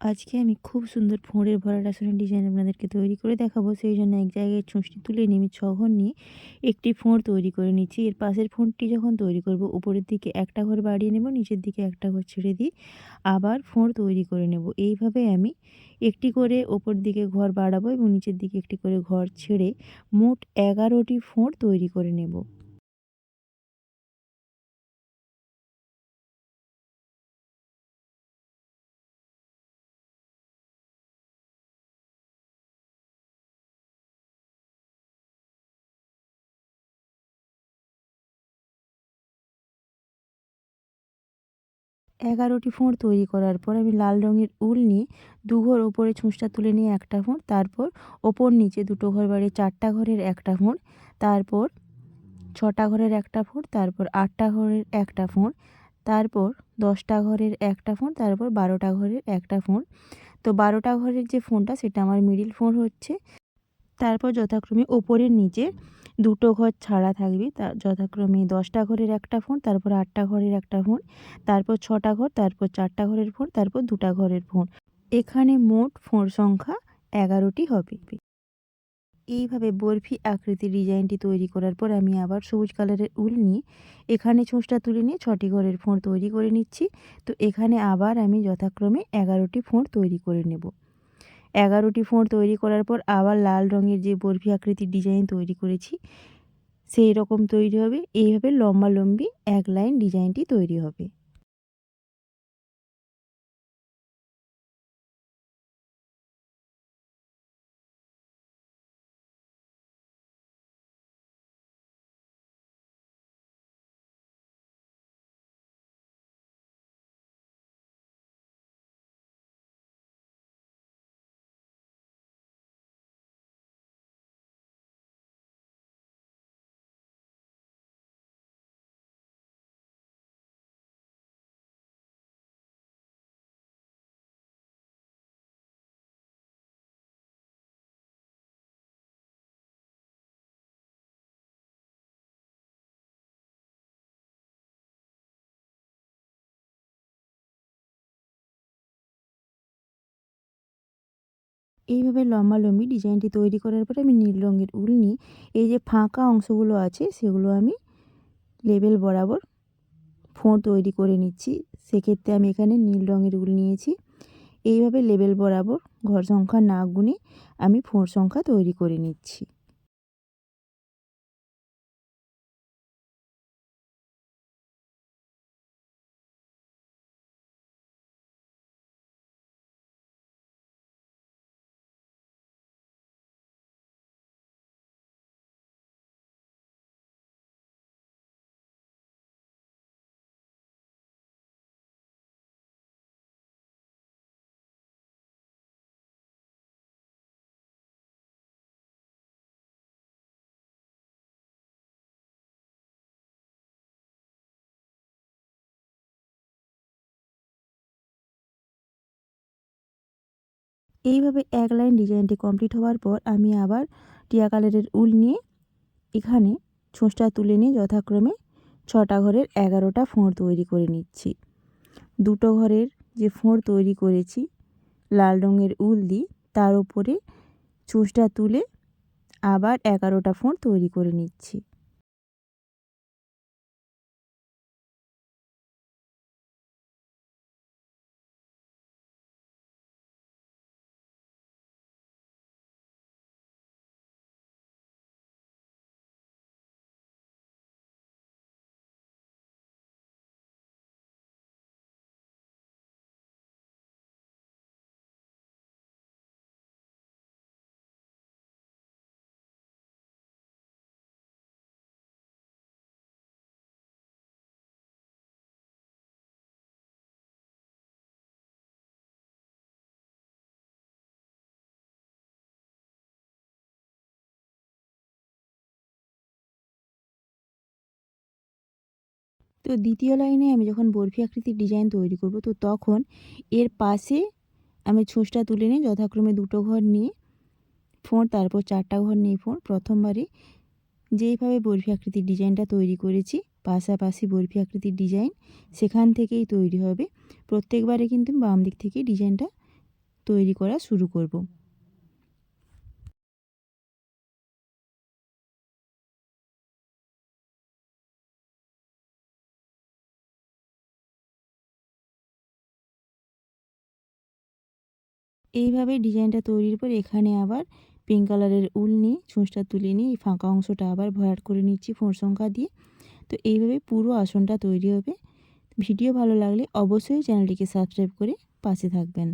আজকে আমি খুব সুন্দর ফোঁড়ের ভরা রাসায়নিক ডিজাইন আপনাদেরকে তৈরি করে দেখাবো। সেই জন্য এক জায়গায় ছুঁচটি তুলে নিয়ে আমি ছঘর নিয়ে একটি ফোঁড় তৈরি করে নিচ্ছি। এর পাশের ফোঁড়টি যখন তৈরি করব, উপরের দিকে একটা ঘর বাড়িয়ে নেব, নিচের দিকে একটা ঘর ছেড়ে দিয়ে আবার ফোঁড় তৈরি করে নেব। এইভাবে আমি একটি করে ওপর দিকে ঘর বাড়াবো এবং নিচের দিকে একটি করে ঘর ছেড়ে মোট এগারোটি ফোঁড় তৈরি করে নেব। এগারোটি ফোঁড় তৈরি করার পর আমি লাল রঙের উল নিয়ে দু ঘর ওপরে ছুঁচটা তুলে নিয়ে একটা ফোঁড়, তারপর ওপর নিচে দুটো ঘর বাড়িয়ে চারটা ঘরের একটা ফোঁড়, তারপর ছটা ঘরের একটা ফোঁড়, তারপর আটটা ঘরের একটা ফোঁড়, তারপর দশটা ঘরের একটা ফোঁড়, তারপর বারোটা ঘরের একটা ফোঁড়। তো বারোটা ঘরের যে ফোঁড়টা, সেটা আমার মিডিল ফোঁড় হচ্ছে। তারপর যথাক্রমে ওপরের নিচে দুটো ঘর ছাড়া থাকবে। তার যথাক্রমে দশটা ঘরের একটা ফোন, তারপর আটটা ঘরের একটা ফোন, তারপর ছটা ঘর, তারপর চারটা ঘরের ফোন, তারপর দুটা ঘরের ফোন। এখানে মোট ফোঁড় সংখ্যা এগারোটি হবে। এইভাবে বরফি আকৃতির ডিজাইনটি তৈরি করার পর আমি আবার সবুজ কালারের উল নিয়ে এখানে ছোঁচটা তুলে নিয়ে ছটি ঘরের ফোঁড় তৈরি করে নিচ্ছি। তো এখানে আবার আমি যথাক্রমে এগারোটি ফোঁড় তৈরি করে নেব। এগারোটি ফোঁড় তৈরি করার পর আবার লাল রঙের যে বরফি আকৃতির ডিজাইন তৈরি করেছি, সেই রকম তৈরি হবে। এইভাবে লম্বা লম্বি এক লাইন ডিজাইনটি তৈরি হবে। এইভাবে লম্বা লম্বি ডিজাইনটি তৈরি করার পরে আমি নীল রঙের উল নিয়ে এই যে ফাঁকা অংশগুলো আছে সেগুলো আমি লেবেল বরাবর ফোঁড় তৈরি করে নিচ্ছি। সেক্ষেত্রে আমি এখানে নীল রঙের উল নিয়েছি। এইভাবে লেবেল বরাবর ঘর সংখ্যা না গুনে আমি ফোঁড় সংখ্যা তৈরি করে নিচ্ছি। এইভাবে এক লাইন ডিজাইনটি কমপ্লিট হওয়ার পর আমি আবার টিয়া কালারের উল নিয়ে এখানে ছোঁচটা তুলে নিয়ে যথাক্রমে ছটা ঘরের এগারোটা ফোঁড় তৈরি করে নিচ্ছি। দুটো ঘরের যে ফোঁড় তৈরি করেছি, লাল রঙের উল দিয়ে, তার উপরে চুষটা তুলে আবার এগারোটা ফোঁড় তৈরি করে নিচ্ছি। তো দ্বিতীয় লাইনে আমি যখন বরফি আকৃতির ডিজাইন তৈরি করব, তো তখন এর পাশে আমি ছুঁচটা তুলে নিই, যথাক্রমে দুটো ঘর নিয়ে ফোঁড়, তারপর চারটা ঘর নিয়ে ফোঁড়। প্রথমবারে যেইভাবে বরফি আকৃতির ডিজাইনটা তৈরি করেছি, পাশাপাশি বরফি আকৃতির ডিজাইন সেখান থেকেই তৈরি হবে। প্রত্যেকবারে কিন্তু বাম দিক থেকে ডিজাইনটা তৈরি করা শুরু করব। এইভাবে ডিজাইনটা তৈরির পর এখানে আবার পিঙ্ক কালারের উল নিয়ে ছুঁচটা তুলে নিয়ে ফাঁকা অংশটা আবার ভরাট করে নিচ্ছি ফোঁড় সংখ্যা দিয়ে। তো এইভাবে পুরো আসনটা তৈরি হবে। ভিডিও ভালো লাগলে অবশ্যই চ্যানেলটিকে সাবস্ক্রাইব করে পাশে থাকবেন।